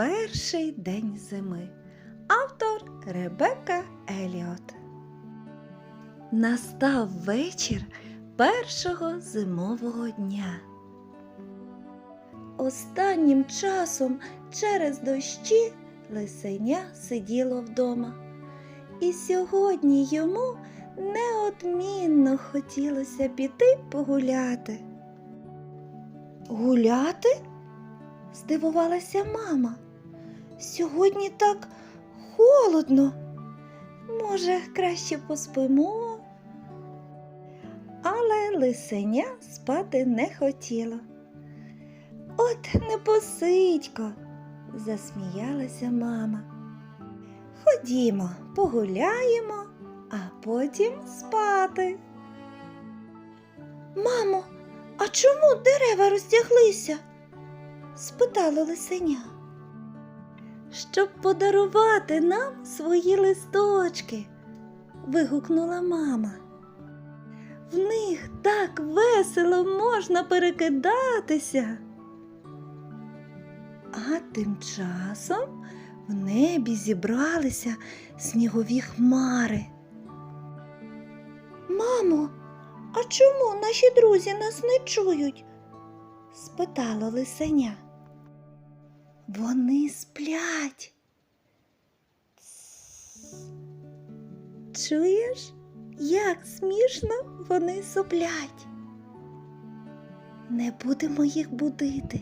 Перший день зими. Автор Ребекка Еліот. Настав вечір першого зимового дня. Останнім часом через дощі лисеня сиділо вдома. І сьогодні йому неодмінно хотілося піти погуляти. Гуляти? здивувалася мама. Сьогодні так холодно. Може, краще поспимо. Але лисеня спати не хотіло. От непосидько, засміялася мама. Ходімо, погуляємо, а потім спати. Мамо, а чому дерева розтяглися? спитало лисеня. Щоб подарувати нам свої листочки, вигукнула мама. В них так весело можна перекидатися. А тим часом в небі зібралися снігові хмари. Мамо, а чому наші друзі нас не чують? спитало лисеня. Вони сплять. Чуєш, як смішно вони соплять? Не будемо їх будити,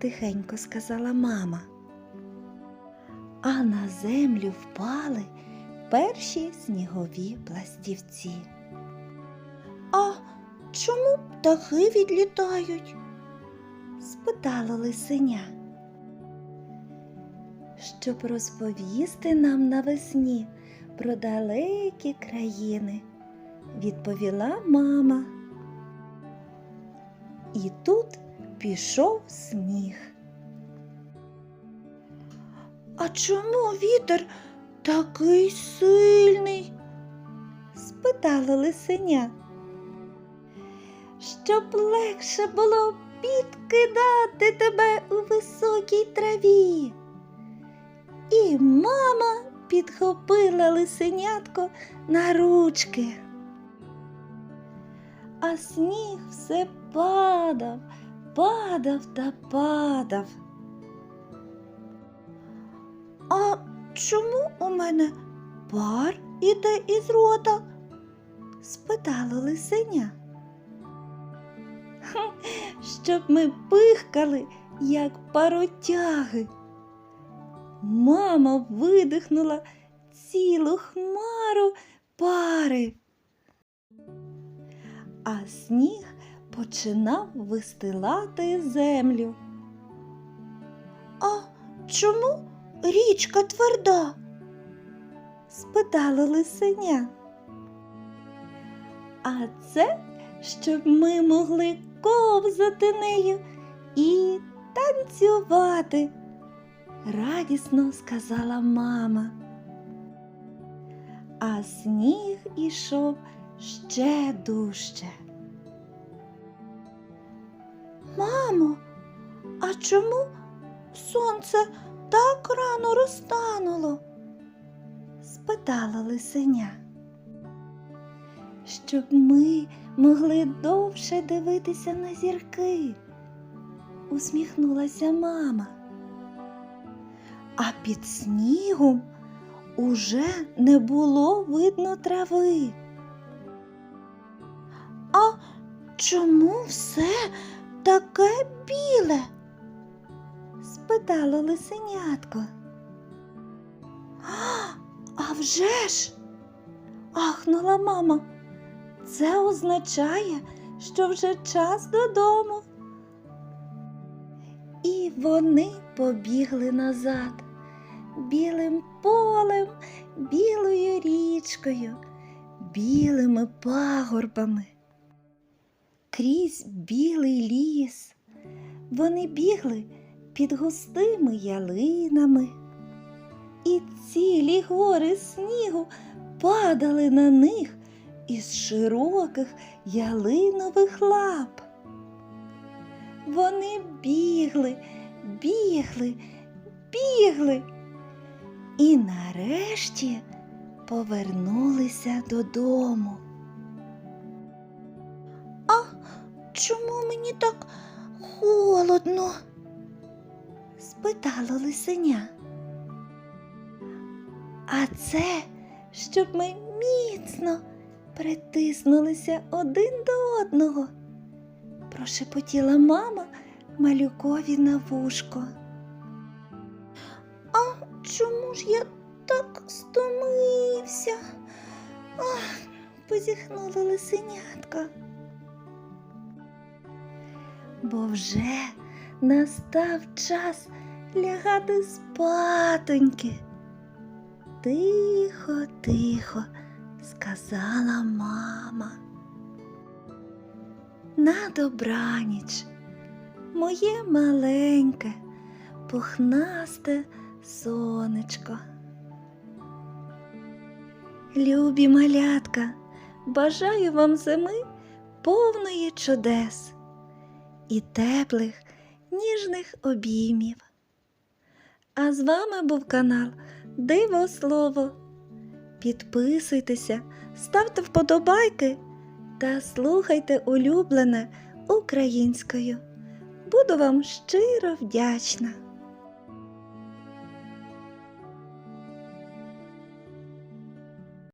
тихенько сказала мама. А на землю впали перші снігові пластівці. А чому птахи відлітають? спитало лисеня. Щоб розповісти нам навесні про далекі країни, відповіла мама. І тут пішов сніг. А чому вітер такий сильний? спитала лисеня. Щоб легше було підкидати тебе у високій траві. І мама підхопила лисенятко на ручки. А сніг все падав, падав та падав. А чому у мене пар іде із рота? спитало лисеня. Щоб ми пихкали, як паротяги. Мама видихнула цілу хмару пари. А сніг починав вистилати землю. А чому річка тверда? спитало лисеня. А це, щоб ми могли ковзати нею і танцювати радісно сказала мама. А сніг ішов ще дужче. Мамо, а чому сонце так рано розтануло? спитала лисеня. Щоб ми могли довше дивитися на зірки, усміхнулася мама а під снігом уже не було видно трави. А чому все таке біле? спитало лисенятко. «А, А вже ж, ахнула мама. Це означає, що вже час додому. І вони побігли назад білим полем, білою річкою, білими пагорбами. Крізь білий ліс вони бігли під густими ялинами, і цілі гори снігу падали на них із широких ялинових лап. Вони бігли, бігли, бігли і нарешті повернулися додому. А чому мені так холодно? спитало лисеня. А це, щоб ми міцно притиснулися один до одного, прошепотіла мама малюкові на вушко. Ж я так стомився? Ах, позіхнула лисенятка. Бо вже настав час лягати спатоньки. Тихо, тихо, сказала мама. На добраніч, моє маленьке, пухнасте сонечко. Любі малятка, бажаю вам зими повної чудес і теплих, ніжних обіймів. А з вами був канал Диво Слово. Підписуйтеся, ставте вподобайки та слухайте улюблене українською. Буду вам щиро вдячна.